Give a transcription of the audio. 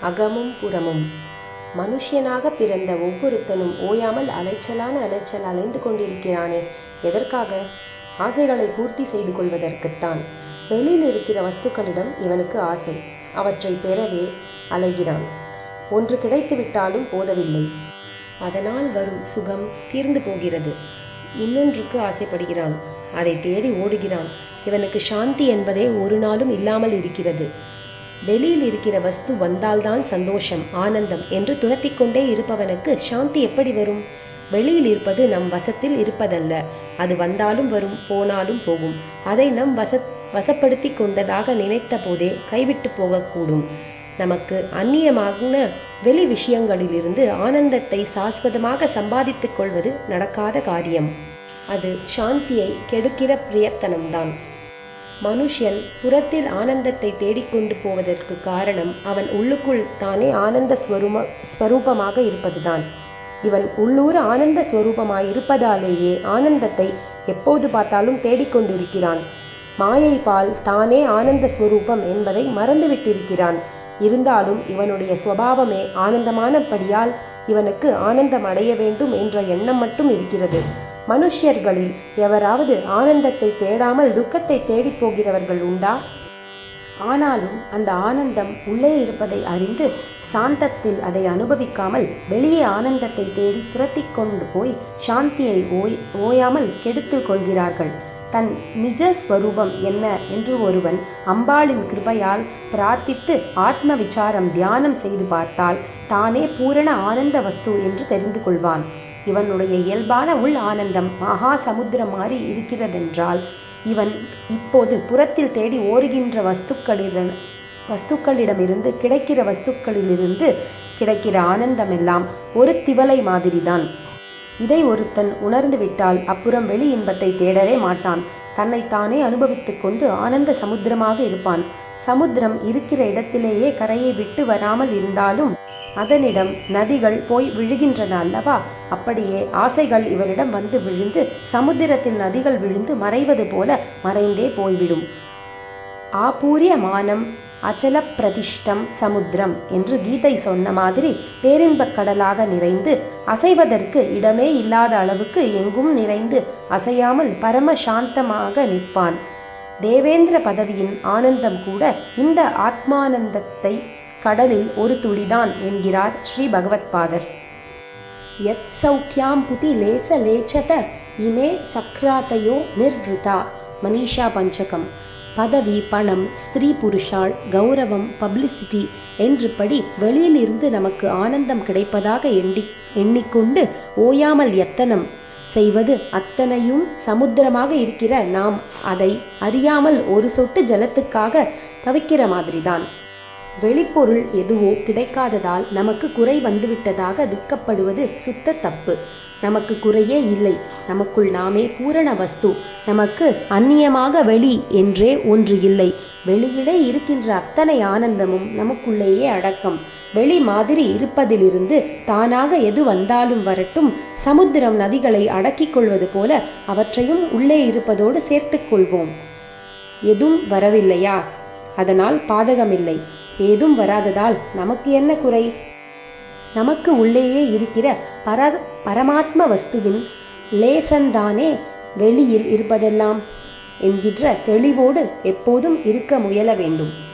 அகமும் புறமும். மனுஷியனாக பிறந்த ஒவ்வொருத்தனும் ஓயாமல் அலைச்சலான அலைச்சல் அலைந்து கொண்டிருக்கிறானே. எதற்காக? ஆசைகளை பூர்த்தி செய்து கொள்வதற்குத்தான். வெளியில் இருக்கிற வஸ்துக்களிடம் இவனுக்கு ஆசை. அவற்றை பெறவே அலைகிறான். ஒன்று கிடைத்துவிட்டாலும் போதவில்லை. அதனால் வரும் சுகம் தீர்ந்து போகிறது. இன்னொன்றுக்கு ஆசைப்படுகிறான். அதை தேடி ஓடுகிறான். இவனுக்கு சாந்தி என்பதே ஒரு நாளும் இல்லாமல் இருக்கிறது. வெளியில் இருக்கிற வஸ்து வந்தால்தான் சந்தோஷம் ஆனந்தம் என்று துரத்தி கொண்டே இருப்பவனுக்கு சாந்தி எப்படி வரும்? வெளியில் இருப்பது நம் வசத்தில் இருப்பதல்ல. அது வந்தாலும் வரும் போனாலும் போகும். அதை நம் வச வசப்படுத்தி கொண்டதாக நினைத்த போதே கைவிட்டு போகக்கூடும். நமக்கு அந்நியமான வெளி விஷயங்களிலிருந்து ஆனந்தத்தை சாஸ்வதமாக சம்பாதித்துக் கொள்வது நடக்காத காரியம். அது சாந்தியை கெடுக்கிற பிரயத்தனம்தான். மனுஷன் புறத்தில் ஆனந்தத்தை தேடிக்கொண்டு போவதற்கு காரணம் அவன் உள்ளுக்குள் தானே ஆனந்த ஸ்வரூம ஸ்வரூபமாக இருப்பதுதான். இவன் உள்ளூர் ஆனந்த ஸ்வரூபமாய் இருப்பதாலேயே ஆனந்தத்தை எப்போது பார்த்தாலும் தேடிக்கொண்டிருக்கிறான் மாயை பால் தானே ஆனந்த ஸ்வரூபம் என்பதை மறந்துவிட்டிருக்கிறான். இருந்தாலும் இவனுடைய சுவாவமே ஆனந்தமானபடியால் இவனுக்கு ஆனந்தம் அடைய வேண்டும் என்ற எண்ணம் மட்டும் இருக்கிறது. மனுஷியர்களில் எவராவது ஆனந்தத்தை தேடாமல் துக்கத்தை தேடிப் போகிறவர்கள் உண்டா? ஆனாலும் அந்த ஆனந்தம் உள்ளே இருப்பதை அறிந்து சாந்தத்தில் அதை அனுபவிக்காமல் வெளியே ஆனந்தத்தை தேடி துரத்தி கொண்டு போய் சாந்தியை ஓய் ஓயாமல் கெடுத்து கொள்கிறார்கள். தன் நிஜ ஸ்வரூபம் என்ன என்று ஒருவன் அம்பாளின் கிருபையால் பிரார்த்தித்து ஆத்ம விசாரம் தியானம் செய்து பார்த்தால் தானே பூரண ஆனந்த வஸ்து என்று தெரிந்து கொள்வான். இவனுடைய இயல்பான உள் ஆனந்தம் மகா சமுத்திரம் மாறி இருக்கிறதென்றால் இவன் இப்போது புறத்தில் தேடி ஓடுகின்ற வஸ்துக்களில் வஸ்துக்களிடமிருந்து கிடைக்கிற வஸ்துக்களிலிருந்து கிடைக்கிற ஆனந்தமெல்லாம் ஒரு திவலை மாதிரிதான். இதை ஒருத்தன் உணர்ந்து விட்டால் அப்புறம் வெளி இன்பத்தை தேடவே மாட்டான். தன்னைத்தானே அனுபவித்துக் கொண்டு ஆனந்த சமுத்திரமாக இருப்பான். சமுத்திரம் இருக்கிற இடத்திலேயே கரையை விட்டு வராமல் இருந்தாலும் அதனிடம் நதிகள் போய் விழுகின்றன அல்லவா? அப்படியே ஆசைகள் இவனிடம் வந்து விழுந்து சமுத்திரத்தில் நதிகள் விழுந்து மறைவது போல மறைந்தே போய்விடும். ஆபூரிய மானம் அச்சல பிரதிஷ்டம் சமுத்திரம் என்று கீதை சொன்ன மாதிரி பேரின்பக் கடலாக நிறைந்து அசைவதற்கு இடமே இல்லாத அளவுக்கு எங்கும் நிறைந்து அசையாமல் பரம சாந்தமாக நிற்பான். தேவேந்திர பதவியின் ஆனந்தம் கூட இந்த ஆத்மானந்தத்தை கடலில் ஒரு துளிதான் என்கிறார் ஸ்ரீ பகவத்பாதர். யத் சௌக்கியாம் புதி லேச லேச்சத இமே சக்ராதையோ நிர்வதா மனிஷா பஞ்சகம். பதவி பணம் ஸ்திரீ புருஷால் கௌரவம் பப்ளிசிட்டி என்றுபடி வெளியிலிருந்து நமக்கு ஆனந்தம் கிடைப்பதாக எண்ணி எண்ணிக்கொண்டு ஓயாமல் எத்தனம் செய்வது அத்தனையும் சமுத்திரமாக இருக்கிற நாம் அதை அறியாமல் ஒரு சொட்டு ஜலத்துக்காக தவிக்கிற மாதிரிதான். வெளிப்பொருள் எதுவோ கிடைக்காததால் நமக்கு குறை வந்துவிட்டதாக துக்கப்படுவது சுத்த தப்பு. நமக்கு குறையே இல்லை. நமக்குள் நாமே பூரண வஸ்து. நமக்கு அந்நியமாக வெளி என்றே ஒன்று இல்லை. வெளியிலே இருக்கின்ற அத்தனை ஆனந்தமும் நமக்குள்ளேயே அடக்கம். வெளி மாதிரி இருப்பதிலிருந்து தானாக எது வந்தாலும் வரட்டும் சமுத்திரம் நதிகளை அடக்கிக் கொள்வது போல அவற்றையும் உள்ளே இருப்பதோடு சேர்த்துக்கொள்வோம் எதுவும் வரவில்லையா? அதனால் பாதகமில்லை. ஏதும் வராததால் நமக்கு என்ன குறை? நமக்கு உள்ளேயே இருக்கிற பர பரமாத்ம வஸ்துவின் லேசன்தானே வெளியில் இருப்பதெல்லாம் என்கின்ற தெளிவோடு எப்போதும் இருக்க முயல வேண்டும்.